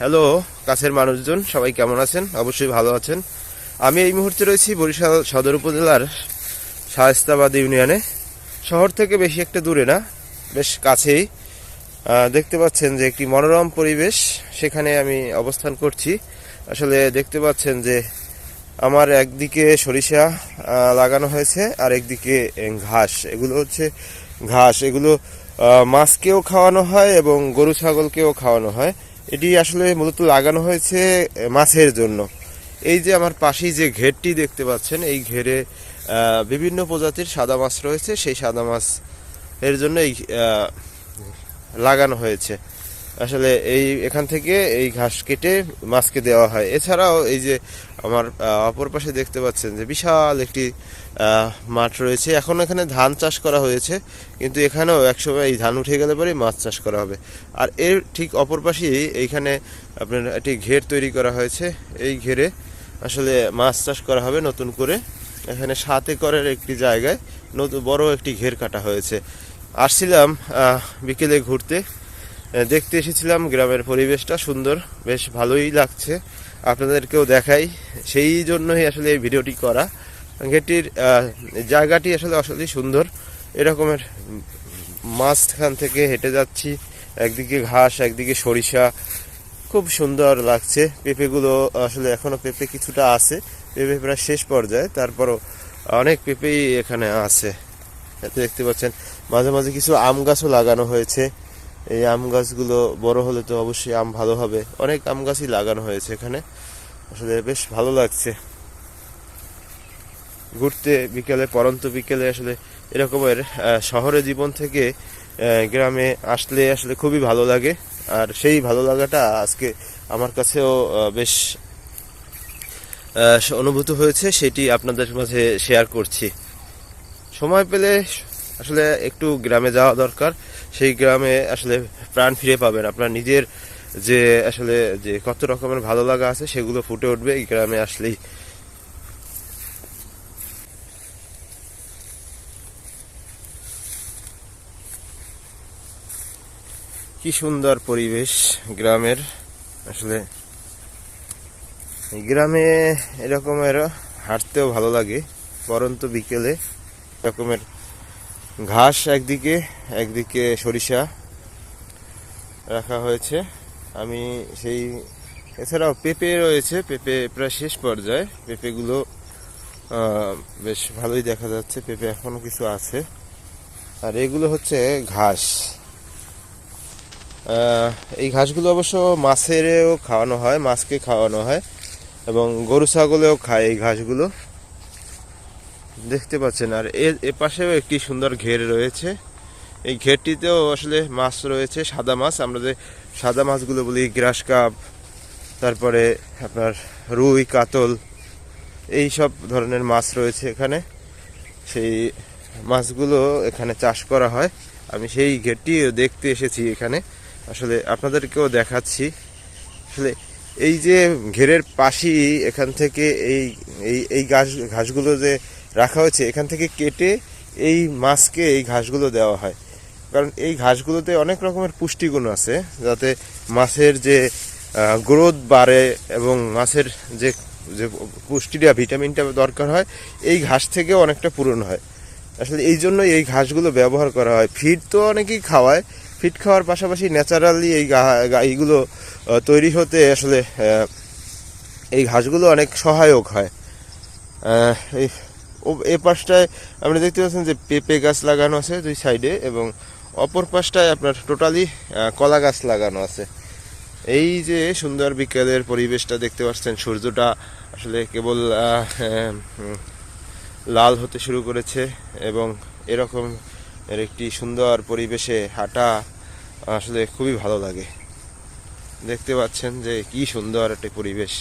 Hello, কাছের মানুষজন, সবাই কেমন আছেন? অবশ্যই ভালো আছেন। আমি এই মুহূর্তে রয়েছি বরিশাল সদর উপজেলার শায়স্তাবাদ ইউনিয়নে। শহর থেকে বেশি একটা দূরে না, বেশ কাছেই। দেখতে পাচ্ছেন যে একটি মনোরম পরিবেশ সেখানে আমি অবস্থান করছি। আসলে দেখতে পাচ্ছেন যে আমার একদিকে সরিষা লাগানো হয়েছে, আর একদিকে ঘাস। এগুলো হচ্ছে ঘাস। এগুলো মাছকেও খাওয়ানো হয় এবং গরু, ছাগলকেও খাওয়ানো হয়। এটি আসলে মূলত লাগানো হয়েছে মাছের জন্য। এই যে আমার পাশেই যে ঘেরটি দেখতে পাচ্ছেন, এই ঘেরে বিভিন্ন প্রজাতির সাদা মাছ রয়েছে। সেই সাদা মাছ এর জন্য এই লাগানো হয়েছে। আসলে এই এখান থেকে এই ঘাস কেটে মাছকে দেওয়া হয়। এছাড়াও এই যে আমার অপর পাশে দেখতে পাচ্ছেন যে বিশাল একটি মাঠ রয়েছে। এখন এখানে ধান চাষ করা হয়েছে, কিন্তু এখানেও একসময় এই ধান উঠে গেলে পরে মাছ চাষ করা হবে। আর এর ঠিক অপর পাশেই এইখানে আপনার একটি ঘের তৈরি করা হয়েছে। এই ঘেরে আসলে মাছ চাষ করা হবে নতুন করে। এখানে সাত একরের একটি জায়গায় নতুন বড় একটি ঘের কাটা হয়েছে। আসছিলাম বিকেলে ঘুরতে। দেখতে এসেছিলাম, গ্রামের পরিবেশটা সুন্দর, বেশ ভালোই লাগছে। আপনাদেরকেও দেখাই, সেই জন্যই আসলে এই ভিডিওটি করা। গেটির জায়গাটি আসলে আসলে সুন্দর। এরকমের মাঝখান থেকে হেঁটে যাচ্ছি, একদিকে ঘাস, একদিকে সরিষা। খুব সুন্দর লাগছে। পেঁপেগুলো আসলে এখনও পেঁপে কিছুটা আছে। পেঁপে প্রায় শেষ পর্যায়ে, তারপরও অনেক পেঁপেই এখানে আছে। এতে দেখতে পাচ্ছেন, মাঝে মাঝে কিছু আম গাছও লাগানো হয়েছে। এই আম গাছগুলো বড় হলে তো অবশ্যই আম ভালো হবে। অনেক আম গাছই লাগানো হয়েছে এখানে। আসলে বেশ ভালো লাগছে। ঘুরতে বিকেলে, পরন্ত বিকেলে আসলে এরকমের শহরে জীবন থেকে গ্রামে আসলে আসলে খুবই ভালো লাগে। আর সেই ভালো লাগাটা আজকে আমার কাছেও বেশ অনুভূত হয়েছে। সেটি আপনাদের মাঝে শেয়ার করছি। সময় পেলে আসলে একটু গ্রামে যাওয়া দরকার। সেই গ্রামে আসলে প্রাণ ফিরে পাবেন। আপনার নিজের যে আসলে যে কত রকমের ভালো লাগা আছে সেগুলো ফুটে উঠবে এই গ্রামে আসলেই। কি সুন্দর পরিবেশ গ্রামের। আসলে গ্রামে এরকমের হাঁটতেও ভালো লাগে পরন্ত বিকেলে এরকমের ঘাস একদিকে একদিকে সরিষা রাখা হয়েছে। আমি সেই, এছাড়াও পেঁপে রয়েছে, পেঁপে প্রায় শেষ পর্যায়ে। পেঁপেগুলো বেশ ভালোই দেখা যাচ্ছে, পেঁপে এখনও কিছু আছে। আর এগুলো হচ্ছে ঘাস। এই ঘাসগুলো অবশ্য মাছেরও খাওয়ানো হয়, মাছকে খাওয়ানো হয়, এবং গরু ছাগলেও খায় এই ঘাসগুলো। দেখতে পাচ্ছেন। আর এ পাশেও একটি সুন্দর ঘের রয়েছে। এই ঘেরটিতেও আসলে মাছ রয়েছে, সাদা মাছ। আমরা যে সাদা মাছগুলো বলি, গ্রাস কাপ, তারপরে আপনার রুই, কাতল এই সব ধরনের মাছ রয়েছে এখানে। সেই মাছগুলো এখানে চাষ করা হয়। আমি সেই ঘেরটি দেখতে এসেছি এখানে। আসলে আপনাদেরকেও দেখাচ্ছি। আসলে এই যে ঘেরের পাশেই এখান থেকে এই এই এই ঘাস ঘাসগুলো যে রাখা হয়েছে, এখান থেকে কেটে এই মাছকে এই ঘাসগুলো দেওয়া হয়। কারণ এই ঘাসগুলোতে অনেক রকমের পুষ্টিগুণ আছে, যাতে মাছের যে গ্রোথ বাড়ে এবং মাছের যে যে পুষ্টিটা, ভিটামিনটা দরকার হয়, এই ঘাস থেকেও অনেকটা পূরণ হয়। আসলে এই জন্য এই ঘাসগুলো ব্যবহার করা হয়। ফিড তো অনেকেই খাওয়ায়। ফিড খাওয়ার পাশাপাশি ন্যাচারালি এই এইগুলো তৈরি হতে আসলে এই ঘাসগুলো অনেক সহায়ক হয়। এই এ পাশটায় আপনি দেখতে পাচ্ছেন যে পেঁপে গাছ লাগানো আছে দুই সাইডে এবং অপর পাশটায় আপনার টোটালি কলা গাছ লাগানো আছে। এই যে সুন্দর বিকেলের পরিবেশটা দেখতে পাচ্ছেন সূর্যটা আসলে কেবল উম, লাল হতে শুরু করেছে এবং এরকম এর একটি সুন্দর পরিবেশে হাঁটা আসলে খুবই ভালো লাগে। দেখতে পাচ্ছেন যে কি সুন্দর একটা পরিবেশ।